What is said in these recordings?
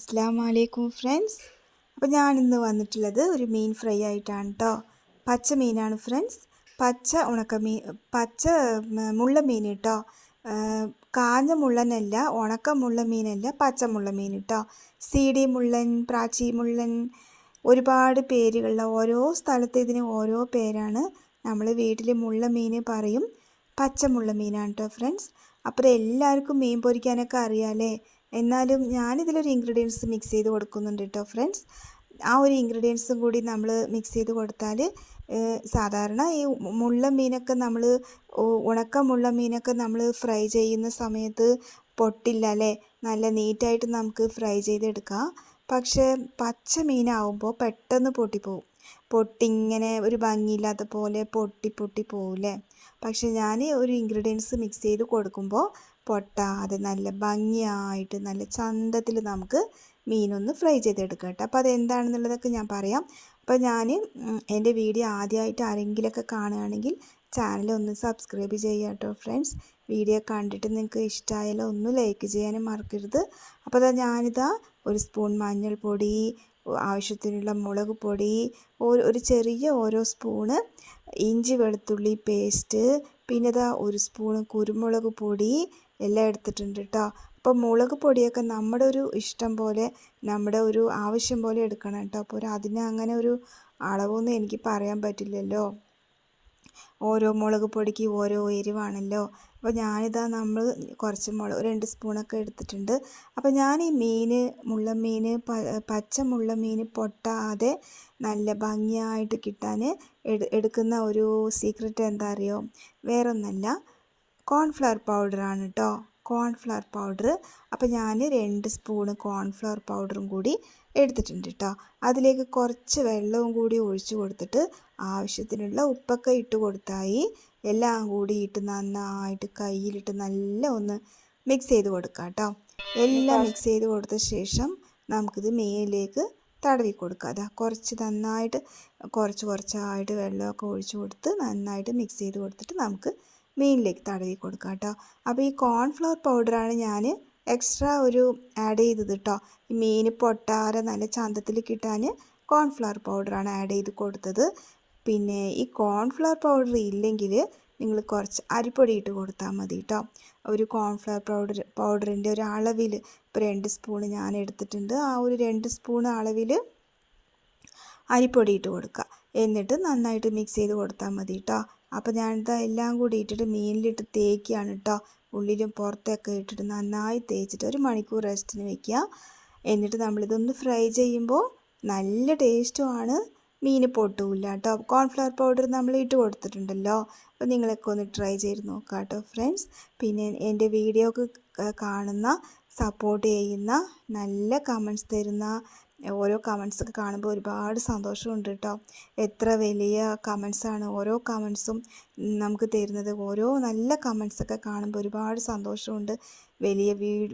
അസ്സാം വലൈക്കും ഫ്രണ്ട്സ്. അപ്പോൾ ഞാനിന്ന് വന്നിട്ടുള്ളത് ഒരു മീൻ ഫ്രൈ ആയിട്ടാണ് കേട്ടോ പച്ച മീനാണ് ഫ്രണ്ട്സ്. പച്ച ഉണക്കമീൻ പച്ച മുള്ള മീൻ കേട്ടോ കാഞ്ഞ മുള്ളനല്ല ഉണക്ക മുള്ള മീനല്ല പച്ച മുള്ള മീൻ കേട്ടോ സി ഡി മുള്ളൻ പ്രാച്ചി മുള്ളൻ ഒരുപാട് പേരുകളുള്ള ഓരോ സ്ഥലത്ത് ഇതിന് ഓരോ പേരാണ്. നമ്മൾ വീട്ടിൽ മുള്ള മീൻ പറയും പച്ച മുള്ള മീനാണ് കേട്ടോ ഫ്രണ്ട്സ്. അപ്പോൾ എല്ലാവർക്കും മീൻ പൊരിക്കാനൊക്കെ അറിയാമല്ലേ എന്നാലും ഞാനിതിലൊരു ഇൻഗ്രീഡിയൻസ് മിക്സ് ചെയ്ത് കൊടുക്കുന്നുണ്ട് കേട്ടോ ഫ്രണ്ട്സ് ആ ഒരു ഇൻഗ്രീഡിയൻസും കൂടി നമ്മൾ മിക്സ് ചെയ്ത് കൊടുത്താൽ സാധാരണ ഈ മുള്ള മീനൊക്കെ നമ്മൾ ഉണക്ക മുള്ള മീനൊക്കെ നമ്മൾ ഫ്രൈ ചെയ്യുന്ന സമയത്ത് പൊട്ടില്ല അല്ലേ? നല്ല നീറ്റായിട്ട് നമുക്ക് ഫ്രൈ ചെയ്തെടുക്കാം. പക്ഷേ പച്ച മീനാവുമ്പോൾ പെട്ടെന്ന് പൊട്ടിപ്പോവും. പൊട്ടിങ്ങനെ ഒരു ഭംഗിയില്ലാത്ത പോലെ പൊട്ടി പൊട്ടി പോവില്ലേ? പക്ഷെ ഞാൻ ഒരു ഇൻഗ്രീഡിയൻസ് മിക്സ് ചെയ്ത് കൊടുക്കുമ്പോൾ പൊട്ടാതെ നല്ല ഭംഗിയായിട്ട് നല്ല ചന്തത്തിൽ നമുക്ക് മീനൊന്ന് ഫ്രൈ ചെയ്തെടുക്കാം കേട്ടോ. അപ്പോൾ അതെന്താണെന്നുള്ളതൊക്കെ ഞാൻ പറയാം. അപ്പോൾ ഞാൻ എന്റെ വീഡിയോ ആദ്യമായിട്ട് ആരെങ്കിലുമൊക്കെ കാണുകയാണെങ്കിൽ ചാനൽ ഒന്ന് സബ്സ്ക്രൈബ് ചെയ്യുക കേട്ടോ ഫ്രണ്ട്സ്. വീഡിയോ കണ്ടിട്ട് നിങ്ങൾക്ക് ഇഷ്ടമായാലോ ഒന്ന് ലൈക്ക് ചെയ്യാനും മറക്കരുത്. അപ്പോൾ അതാ ഞാനിതാ ഒരു സ്പൂൺ മഞ്ഞൾപ്പൊടി ആവശ്യത്തിനുള്ള മുളക് പൊടി ഒരു ചെറിയ ഓരോ സ്പൂണ് ഇഞ്ചി വെളുത്തുള്ളി പേസ്റ്റ് പിന്നെ ഇതാ ഒരു സ്പൂണ് കുരുമുളക് പൊടി എല്ലാം എടുത്തിട്ടുണ്ട് കേട്ടോ അപ്പോൾ മുളക് പൊടിയൊക്കെ നമ്മുടെ ഒരു ഇഷ്ടം പോലെ നമ്മുടെ ഒരു ആവശ്യം പോലെ എടുക്കണം കേട്ടോ അപ്പോൾ അതിന് അങ്ങനെ ഒരു അളവൊന്നും എനിക്ക് പറയാൻ പറ്റില്ലല്ലോ. ഓരോ മുളക് പൊടിക്ക് ഓരോ എരിവാണല്ലോ. അപ്പോൾ ഞാനിതാ നമ്മൾ കുറച്ച് മുളക് രണ്ട് സ്പൂണൊക്കെ എടുത്തിട്ടുണ്ട്. അപ്പോൾ ഞാൻ ഈ മീൻ മുള്ള മീൻ പച്ച മുള്ള മീൻ പൊട്ടാതെ നല്ല ഭംഗിയായിട്ട് കിട്ടാൻ എടുക്കുന്ന ഒരു സീക്രട്ട് എന്താ അറിയോ? വേറൊന്നല്ല. കോൺഫ്ലവർ പൗഡറാണ് കേട്ടോ കോൺഫ്ലവർ പൗഡർ അപ്പോൾ ഞാൻ രണ്ട് സ്പൂണ് കോൺഫ്ലവർ പൗഡറും കൂടി എടുത്തിട്ടുണ്ട് കേട്ടോ അതിലേക്ക് കുറച്ച് വെള്ളവും കൂടി ഒഴിച്ചു കൊടുത്തിട്ട് ആവശ്യത്തിനുള്ള ഉപ്പൊക്കെ ഇട്ട് കൊടുത്തായി. എല്ലാം കൂടി ഇട്ട് നന്നായിട്ട് കയ്യിലിട്ട് നല്ല ഒന്ന് മിക്സ് ചെയ്ത് കൊടുക്കാം കേട്ടോ എല്ലാം മിക്സ് ചെയ്ത് കൊടുത്ത ശേഷം നമുക്കിത് മേലേക്ക് തടവി കൊടുക്കുക അതാ കുറച്ച് നന്നായിട്ട് കുറച്ച് കുറച്ചായിട്ട് വെള്ളമൊക്കെ ഒഴിച്ചു കൊടുത്ത് നന്നായിട്ട് മിക്സ് ചെയ്ത് കൊടുത്തിട്ട് നമുക്ക് മീനിലേക്ക് തടവി കൊടുക്കാം കേട്ടോ അപ്പോൾ ഈ കോൺഫ്ലവർ പൗഡറാണ് ഞാൻ എക്സ്ട്രാ ഒരു ആഡ് ചെയ്തത് കേട്ടോ ഈ മീൻ പൊട്ടാതെ നല്ല ചന്തത്തിൽ കിട്ടാൻ കോൺഫ്ലവർ പൗഡറാണ് ആഡ് ചെയ്ത് കൊടുത്തത്. പിന്നെ ഈ കോൺഫ്ലവർ പൗഡർ ഇല്ലെങ്കിൽ നിങ്ങൾ കുറച്ച് അരിപ്പൊടി ഇട്ട് കൊടുത്താൽ മതി കേട്ടോ ഒരു കോൺഫ്ലവർ പൗഡർ പൗഡറിന്റെ ഒരു അളവിൽ ഇപ്പോൾ രണ്ട് സ്പൂൺ ഞാൻ എടുത്തിട്ടുണ്ട്. ആ ഒരു രണ്ട് സ്പൂൺ അളവിൽ അരിപ്പൊടി ഇട്ട് കൊടുക്കുക. എന്നിട്ട് നന്നായിട്ട് മിക്സ് ചെയ്ത് കൊടുത്താൽ മതി കേട്ടോ അപ്പോൾ ഞാനിത് എല്ലാം കൂടി ഇട്ടിട്ട് മീനിലിട്ട് തേക്കുകയാണ് കേട്ടോ ഉള്ളിലും പുറത്തൊക്കെ ഇട്ടിട്ട് നന്നായി തേച്ചിട്ട് ഒരു മണിക്കൂർ റെസ്റ്റിന് വെക്കുക എന്നിട്ട് നമ്മളിതൊന്ന് ഫ്രൈ ചെയ്യുമ്പോൾ നല്ല ടേസ്റ്റുമാണ് മീൻ പൊട്ടൂല കേട്ടോ കോൺഫ്ലവർ പൗഡർ നമ്മൾ ഇട്ട് കൊടുത്തിട്ടുണ്ടല്ലോ. അപ്പോൾ നിങ്ങളൊക്കെ ഒന്ന് ട്രൈ ചെയ്ത് നോക്കാം കേട്ടോ ഫ്രണ്ട്സ്. പിന്നെ എന്റെ വീഡിയോക്ക് കാണുന്ന സപ്പോർട്ട് ചെയ്യുന്ന നല്ല കമൻസ് തരുന്ന ഓരോ കമൻസൊക്കെ കാണുമ്പോൾ ഒരുപാട് സന്തോഷമുണ്ട് കേട്ടോ എത്ര വലിയ കമൻസാണ് ഓരോ കമൻസും നമുക്ക് തരുന്നത്. ഓരോ നല്ല കമൻസൊക്കെ കാണുമ്പോൾ ഒരുപാട് സന്തോഷമുണ്ട്. വലിയ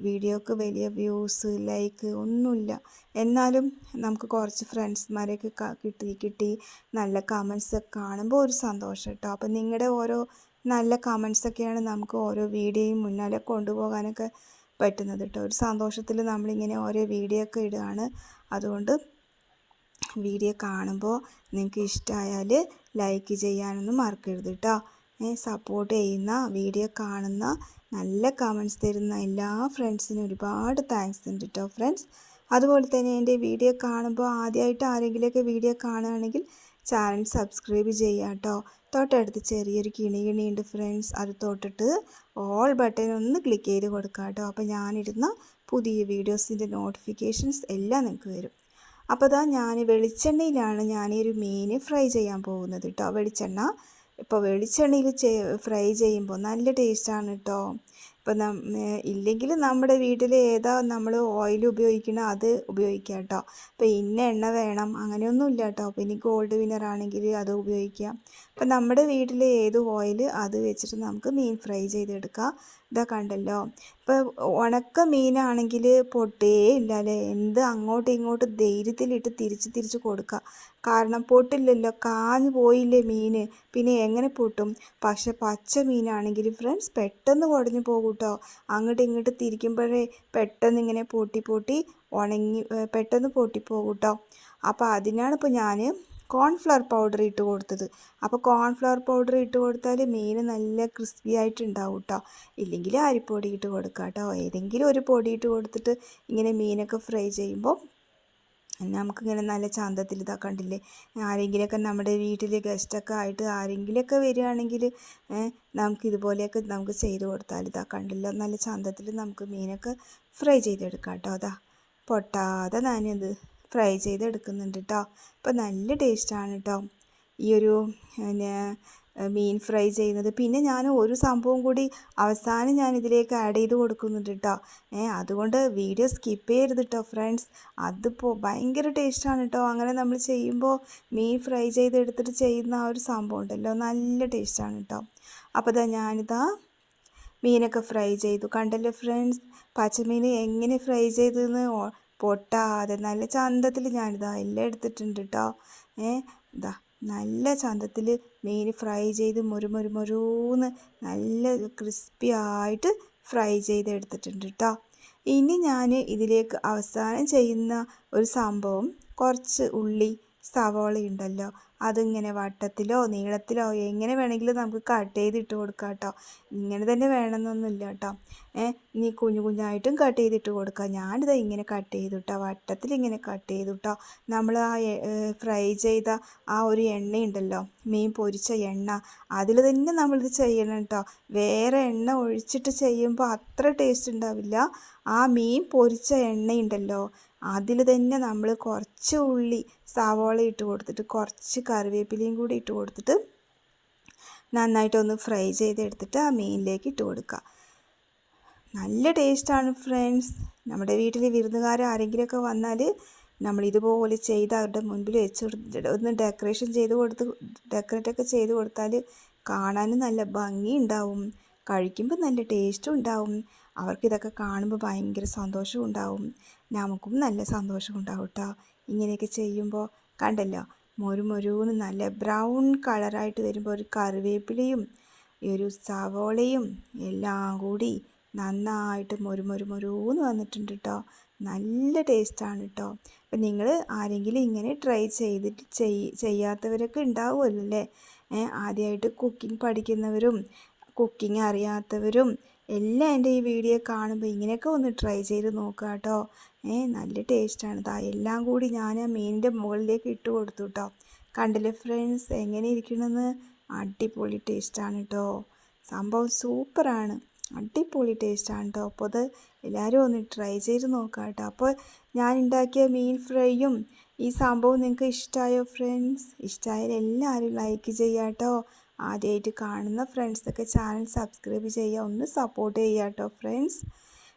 വീഡിയോക്ക് വലിയ വ്യൂസ് ലൈക്ക് ഒന്നുമില്ല. എന്നാലും നമുക്ക് കുറച്ച് ഫ്രണ്ട്സ്മാരെയൊക്കെ കിട്ടി കിട്ടി നല്ല കമൻസൊക്കെ കാണുമ്പോൾ ഒരു സന്തോഷം കേട്ടോ അപ്പം നിങ്ങളുടെ ഓരോ നല്ല കമൻസൊക്കെയാണ് നമുക്ക് ഓരോ വീഡിയോയും മുന്നാലെ കൊണ്ടുപോകാനൊക്കെ പറ്റുന്നത് കേട്ടോ ഒരു സന്തോഷത്തിൽ നമ്മളിങ്ങനെ ഓരോ വീഡിയോ ഒക്കെ ഇടുകയാണ്. അതുകൊണ്ട് വീഡിയോ കാണുമ്പോൾ നിങ്ങൾക്ക് ഇഷ്ടമായാൽ ലൈക്ക് ചെയ്യാനൊന്നും മറക്കരുത് കേട്ടോ സപ്പോർട്ട് ചെയ്യുന്ന വീഡിയോ കാണുന്ന നല്ല കമൻസ് തരുന്ന എല്ലാ ഫ്രണ്ട്സിനും ഒരുപാട് താങ്ക്സ് ഉണ്ട് കേട്ടോ ഫ്രണ്ട്സ് അതുപോലെ തന്നെ എന്റെ വീഡിയോ കാണുമ്പോൾ ആദ്യമായിട്ട് ആരെങ്കിലുമൊക്കെ വീഡിയോ കാണുകയാണെങ്കിൽ ചാനൽ സബ്സ്ക്രൈബ് ചെയ്യുക കേട്ടോ തൊട്ടടുത്ത് ചെറിയൊരു കിണി കിണിയുണ്ട് ഫ്രണ്ട്സ് അത് തൊട്ടിട്ട് ഓൾ ബട്ടൺ ഒന്ന് ക്ലിക്ക് ചെയ്ത് കൊടുക്കാം കേട്ടോ അപ്പോൾ ഞാനിടുന്ന പുതിയ വീഡിയോസിന്റെ നോട്ടിഫിക്കേഷൻസ് എല്ലാം നിങ്ങൾക്ക് വരും. അപ്പോൾ അതാ ഞാൻ വെളിച്ചെണ്ണയിലാണ് ഞാൻ ഈ ഒരു മീൻ ഫ്രൈ ചെയ്യാൻ പോകുന്നത് കേട്ടോ. വെളിച്ചെണ്ണ. ഇപ്പോൾ വെളിച്ചെണ്ണയിൽ ഫ്രൈ ചെയ്യുമ്പോൾ നല്ല ടേസ്റ്റാണ് കേട്ടോ. ഇപ്പം ഇല്ലെങ്കിൽ നമ്മുടെ വീട്ടിൽ ഏതാ നമ്മൾ ഓയിൽ ഉപയോഗിക്കണം അത് ഉപയോഗിക്കാം കേട്ടോ. അപ്പോൾ ഇന്ന എണ്ണ വേണം അങ്ങനെയൊന്നും ഇല്ല കേട്ടോ. ഇനി ഗോൾഡ് വിന്നർ ആണെങ്കിൽ അത് ഉപയോഗിക്കാം. അപ്പം നമ്മുടെ വീട്ടിൽ ഏത് ഓയിൽ അത് വെച്ചിട്ട് നമുക്ക് മീൻ ഫ്രൈ ചെയ്തെടുക്കാം. ഇതാ കണ്ടല്ലോ. ഇപ്പോൾ ഉണക്ക മീനാണെങ്കിൽ പൊട്ടേ ഇല്ല അല്ലേ എന്ത് അങ്ങോട്ടും ഇങ്ങോട്ടും ധൈര്യത്തിലിട്ട് തിരിച്ച് തിരിച്ച് കൊടുക്കുക കാരണം പൊട്ടില്ലല്ലോ. കാഞ്ഞു പോയില്ലേ മീൻ പിന്നെ എങ്ങനെ പൊട്ടും? പക്ഷെ പച്ച മീനാണെങ്കിൽ ഫ്രണ്ട്സ് പെട്ടെന്ന് കുടഞ്ഞു പോകും കേട്ടോ അങ്ങോട്ട് ഇങ്ങോട്ട് തിരിക്കുമ്പോഴേ പെട്ടെന്ന് ഇങ്ങനെ പൊട്ടി പൊട്ടി ഉണങ്ങി പെട്ടെന്ന് പൊട്ടിപ്പോകും കേട്ടോ അപ്പോൾ അതിനാണ് ഇപ്പോൾ ഞാൻ കോൺഫ്ലവർ പൗഡർ ഇട്ട് കൊടുത്തത്. അപ്പോൾ കോൺഫ്ലവർ പൗഡർ ഇട്ട് കൊടുത്താൽ മീൻ നല്ല ക്രിസ്പി ആയിട്ടുണ്ടാവും കേട്ടോ ഇല്ലെങ്കിൽ അരിപ്പൊടി ഇട്ട് കൊടുക്കുക കേട്ടോ ഏതെങ്കിലും ഒരു പൊടി ഇട്ട് കൊടുത്തിട്ട് ഇങ്ങനെ മീനൊക്കെ ഫ്രൈ ചെയ്യുമ്പോൾ നമുക്കിങ്ങനെ നല്ല ചന്തത്തിൽ ഇതാ കണ്ടില്ലേ? ആരെങ്കിലുമൊക്കെ നമ്മുടെ വീട്ടിൽ ഗസ്റ്റൊക്കെ ആയിട്ട് ആരെങ്കിലുമൊക്കെ വരികയാണെങ്കിൽ നമുക്ക് ഇതുപോലെയൊക്കെ നമുക്ക് ചെയ്ത് കൊടുത്താൽ ഇതാ കണ്ടില്ല? നല്ല ചന്തത്തിൽ നമുക്ക് മീനൊക്കെ ഫ്രൈ ചെയ്തെടുക്കാം കേട്ടോ അതാ പൊട്ടാതെ ഞാനിത് ഫ്രൈ ചെയ്തെടുക്കുന്നുണ്ട് കേട്ടോ അപ്പോൾ നല്ല ടേസ്റ്റാണ് കേട്ടോ ഈ ഒരു പിന്നെ മീൻ ഫ്രൈ ചെയ്യുന്നത്. പിന്നെ ഞാൻ ഒരു സംഭവം കൂടി അവസാനം ഞാൻ ഇതിലേക്ക് ആഡ് ചെയ്ത് കൊടുക്കുന്നുണ്ട് കേട്ടോ ഏ അതുകൊണ്ട് വീഡിയോ സ്കിപ്പ് ചെയ്യരുത് കേട്ടോ ഫ്രണ്ട്സ് അതിപ്പോൾ ഭയങ്കര ടേസ്റ്റാണ് കേട്ടോ അങ്ങനെ നമ്മൾ ചെയ്യുമ്പോൾ മീൻ ഫ്രൈ ചെയ്തെടുത്തിട്ട് ചെയ്യുന്ന ആ ഒരു സംഭവം ഉണ്ടല്ലോ. നല്ല ടേസ്റ്റാണ് കേട്ടോ അപ്പോൾ ഇതാ ഞാനിതാ മീനൊക്കെ ഫ്രൈ ചെയ്തു. കണ്ടല്ലോ ഫ്രണ്ട്സ് പച്ചമീൻ എങ്ങനെ ഫ്രൈ ചെയ്തതെന്ന് പൊട്ടാതെ നല്ല ചന്തത്തിൽ ഞാനിതാ എല്ലാം എടുത്തിട്ടുണ്ട് കേട്ടോ ഏ ഇതാ നല്ല ചന്തത്തിൽ മീൻ ഫ്രൈ ചെയ്ത് മൊരു മൊരു മുരൂന്ന് നല്ല ക്രിസ്പി ആയിട്ട് ഫ്രൈ ചെയ്ത് എടുത്തിട്ടുണ്ട് കേട്ടോ ഇനി ഞാൻ ഇതിലേക്ക് അവസാനം ചെയ്യുന്ന ഒരു സംഭവം കുറച്ച് ഉള്ളി സവോള ഉണ്ടല്ലോ അതിങ്ങനെ വട്ടത്തിലോ നീളത്തിലോ എങ്ങനെ വേണമെങ്കിലും നമുക്ക് കട്ട് ചെയ്തിട്ട് കൊടുക്കാം കേട്ടോ. ഇങ്ങനെ തന്നെ വേണമെന്നൊന്നുമില്ല കേട്ടോ. ഏഹ് ഇനി കുഞ്ഞു കുഞ്ഞായിട്ടും കട്ട് ചെയ്തിട്ട് കൊടുക്കാം. ഞാനിത് ഇങ്ങനെ കട്ട് ചെയ്തു കേട്ടോ വട്ടത്തിൽ ഇങ്ങനെ കട്ട് ചെയ്തു കേട്ടോ നമ്മൾ ആ ഫ്രൈ ചെയ്ത ആ ഒരു എണ്ണയുണ്ടല്ലോ മീൻ പൊരിച്ച എണ്ണ അതിൽ തന്നെ നമ്മളിത് ചെയ്യണം കേട്ടോ വേറെ എണ്ണ ഒഴിച്ചിട്ട് ചെയ്യുമ്പോൾ അത്ര ടേസ്റ്റ് ഉണ്ടാവില്ല. ആ മീൻ പൊരിച്ച എണ്ണയുണ്ടല്ലോ അതിൽ തന്നെ നമ്മൾ കുറച്ച് ഉള്ളി സവോള ഇട്ട് കൊടുത്തിട്ട് കുറച്ച് കറിവേപ്പിലയും കൂടി ഇട്ട് കൊടുത്തിട്ട് നന്നായിട്ടൊന്ന് ഫ്രൈ ചെയ്തെടുത്തിട്ട് ആ മീനിലേക്ക് ഇട്ട് കൊടുക്കുക. നല്ല ടേസ്റ്റാണ് ഫ്രണ്ട്സ്. നമ്മുടെ വീട്ടിൽ വിരുന്നുകാർ ആരെങ്കിലുമൊക്കെ വന്നാൽ നമ്മൾ ഇതുപോലെ ചെയ്ത് അവരുടെ മുൻപിൽ വെച്ച് ഒന്ന് ഡെക്കറേഷൻ ചെയ്ത് കൊടുത്ത് ഡെക്കറേറ്റൊക്കെ ചെയ്ത് കൊടുത്താൽ കാണാനും നല്ല ഭംഗി ഉണ്ടാവും. കഴിക്കുമ്പോൾ നല്ല ടേസ്റ്റും ഉണ്ടാവും. അവർക്കിതൊക്കെ കാണുമ്പോൾ ഭയങ്കര സന്തോഷവും ഉണ്ടാവും. നമുക്കും നല്ല സന്തോഷം ഉണ്ടാവും കേട്ടോ ഇങ്ങനെയൊക്കെ ചെയ്യുമ്പോൾ കണ്ടല്ലോ മൊരു മൊരുന്ന് നല്ല ബ്രൗൺ കളറായിട്ട് വരുമ്പോൾ ഒരു കറിവേപ്പിലയും ഈ ഒരു സവോളയും എല്ലാം കൂടി നന്നായിട്ട് മൊരു മൊരു മൊരൂന്ന് വന്നിട്ടുണ്ട് കേട്ടോ നല്ല ടേസ്റ്റാണ് കേട്ടോ അപ്പം നിങ്ങൾ ആരെങ്കിലും ഇങ്ങനെ ട്രൈ ചെയ്തിട്ട് ചെയ്യാത്തവരൊക്കെ ഉണ്ടാവുമല്ലോ അല്ലേ? ആദ്യമായിട്ട് കുക്കിംഗ് പഠിക്കുന്നവരും കുക്കിംഗ് അറിയാത്തവരും എല്ലാം എന്റെ ഈ വീഡിയോ കാണുമ്പോൾ ഇങ്ങനെയൊക്കെ ഒന്ന് ട്രൈ ചെയ്ത് നോക്കുക കേട്ടോ ഏ നല്ല ടേസ്റ്റാണ് ഇതാ എല്ലാം കൂടി ഞാൻ ആ മീനിന്റെ മുകളിലേക്ക് ഇട്ട് കൊടുത്തു കേട്ടോ കണ്ടില്ലേ ഫ്രണ്ട്സ് എങ്ങനെ ഇരിക്കണമെന്ന് അടിപൊളി ടേസ്റ്റാണ് കേട്ടോ സംഭവം സൂപ്പറാണ് അടിപൊളി ടേസ്റ്റാണ് കേട്ടോ അപ്പോൾ അത് എല്ലാവരും ഒന്ന് ട്രൈ ചെയ്ത് നോക്കാം കേട്ടോ അപ്പോൾ ഞാൻ ഉണ്ടാക്കിയ മീൻ ഫ്രൈയും ഈ സംഭവം നിങ്ങൾക്ക് ഇഷ്ടമായോ ഫ്രണ്ട്സ് ഇഷ്ടമായാൽ എല്ലാവരും ലൈക്ക് ചെയ്യാം കേട്ടോ ആദ്യമായിട്ട് കാണുന്ന ഫ്രണ്ട്സൊക്കെ ചാനൽ സബ്സ്ക്രൈബ് ചെയ്യുക ഒന്ന് സപ്പോർട്ട് ചെയ്യുക കേട്ടോ ഫ്രണ്ട്സ്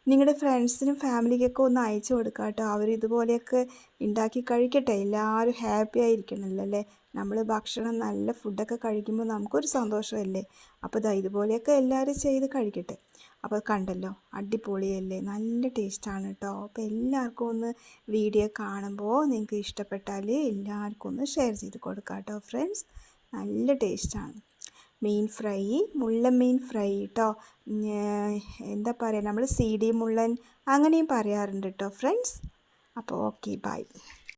നിങ്ങളുടെ ഫ്രണ്ട്സിനും ഫാമിലിക്കൊക്കെ ഒന്ന് അയച്ചു കൊടുക്കുക കേട്ടോ. അവർ ഇതുപോലെയൊക്കെ ഉണ്ടാക്കി കഴിക്കട്ടെ. എല്ലാവരും ഹാപ്പി ആയിരിക്കണമല്ലോ അല്ലേ? നമ്മൾ ഭക്ഷണം നല്ല ഫുഡൊക്കെ കഴിക്കുമ്പോൾ നമുക്കൊരു സന്തോഷമല്ലേ? അപ്പോൾ ഇതാ ഇതുപോലെയൊക്കെ എല്ലാവരും ചെയ്ത് കഴിക്കട്ടെ. അപ്പോൾ കണ്ടല്ലോ അടിപൊളിയല്ലേ? നല്ല ടേസ്റ്റാണ് കേട്ടോ. അപ്പോൾ എല്ലാവർക്കും ഒന്ന് വീഡിയോ കാണുമ്പോൾ നിങ്ങൾക്ക് ഇഷ്ടപ്പെട്ടാൽ എല്ലാവർക്കും ഒന്ന് ഷെയർ ചെയ്ത് കൊടുക്കാം കേട്ടോ ഫ്രണ്ട്സ് നല്ല ടേസ്റ്റാണ്. മീൻ ഫ്രൈ മുള്ളൻ മീൻ ഫ്രൈ കേട്ടോ എന്താ പറയുക നമ്മൾ സി ഡി മുള്ളൻ അങ്ങനെയും പറയാറുണ്ട് കേട്ടോ ഫ്രണ്ട്സ്. അപ്പോൾ ഓക്കെ ബൈ.